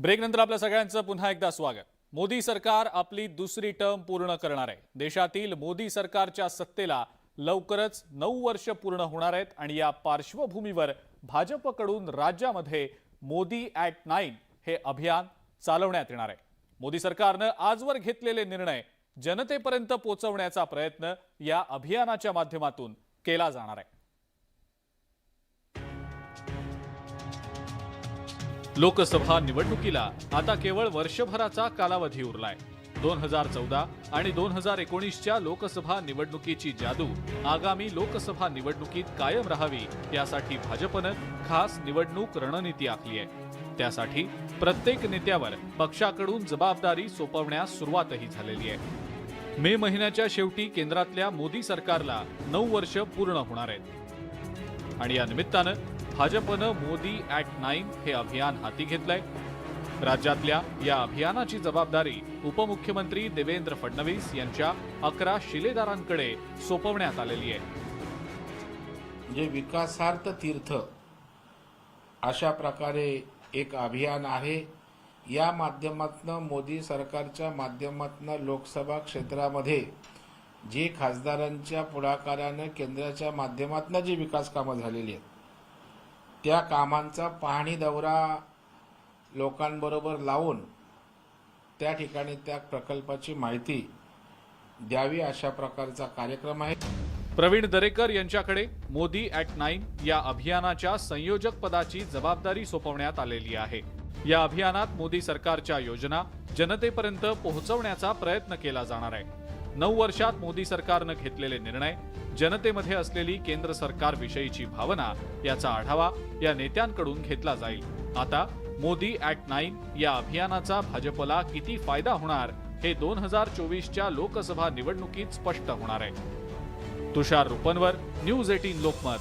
ब्रेकनंतर आपल्या सगळ्यांचं पुन्हा एकदा स्वागत. मोदी सरकार आपली दुसरी टर्म पूर्ण करणार आहे. देशातील मोदी सरकारच्या सत्तेला लवकरच नऊ वर्ष पूर्ण होणार आहेत आणि या पार्श्वभूमीवर भाजपकडून राज्यामध्ये मोदी ॲट नाईन हे अभियान चालवण्यात येणार आहे. मोदी सरकारनं आजवर घेतलेले निर्णय जनतेपर्यंत पोहोचवण्याचा प्रयत्न या अभियानाच्या माध्यमातून केला जाणार आहे. लोकसभा निवडणुकीला आता केवळ वर्षभराचा कालावधी उरलाय. दोन हजार चौदा आणि दोन हजार एकोणीसच्या लोकसभा निवडणुकीची जादू आगामी लोकसभा निवडणुकीत कायम राहावी यासाठी भाजपनं खास निवडणूक रणनीती आखली आहे. त्यासाठी प्रत्येक नेत्यावर पक्षाकडून जबाबदारी सोपवण्यास सुरुवातही झालेली आहे. मे महिन्याच्या शेवटी केंद्रातल्या मोदी सरकारला नऊ वर्ष पूर्ण होणार आहेत. आणि या निमित्तानं भाजपनं मोदी ॲट नाईन हे अभियान हाती घेतलंय. राज्यातल्या या अभियानाची जबाबदारी उपमुख्यमंत्री देवेंद्र फडणवीस यांच्या अकरा शिलेदारांकडे सोपवण्यात आलेली आहे. जे विकासार्थ तीर्थ अशा प्रकारे एक अभियान आहे या माध्यमातनं मोदी सरकारच्या माध्यमातनं लोकसभा क्षेत्रामध्ये जे खासदारांच्या पुढाकारानं केंद्राच्या माध्यमातनं जी विकास कामं झालेली आहेत त्या कामांचा पाहणी दौरा लोकांबरोबर लावून त्या ठिकाणी त्या प्रकल्पाची माहिती द्यावी अशा प्रकारचा कार्यक्रम आहे. प्रवीण दरेकर यांच्याकडे मोदी ॲट नाईन या अभियानाच्या संयोजक पदाची जबाबदारी सोपवण्यात आलेली आहे. या अभियानात मोदी सरकारच्या योजना जनतेपर्यंत पोहोचवण्याचा प्रयत्न केला जाणार आहे. नऊ वर्षात मोदी सरकारनं घेतलेले निर्णय जनतेमध्ये असलेली केंद्र सरकारविषयीची भावना याचा आढावा या नेत्यांकडून घेतला जाईल. आता मोदी ॲट नाईन या अभियानाचा भाजपला किती फायदा होणार हे दोन हजार चोवीसच्या लोकसभा निवडणुकीत स्पष्ट होणार आहे. Tushar Rupnavar news eighteen Lokmat.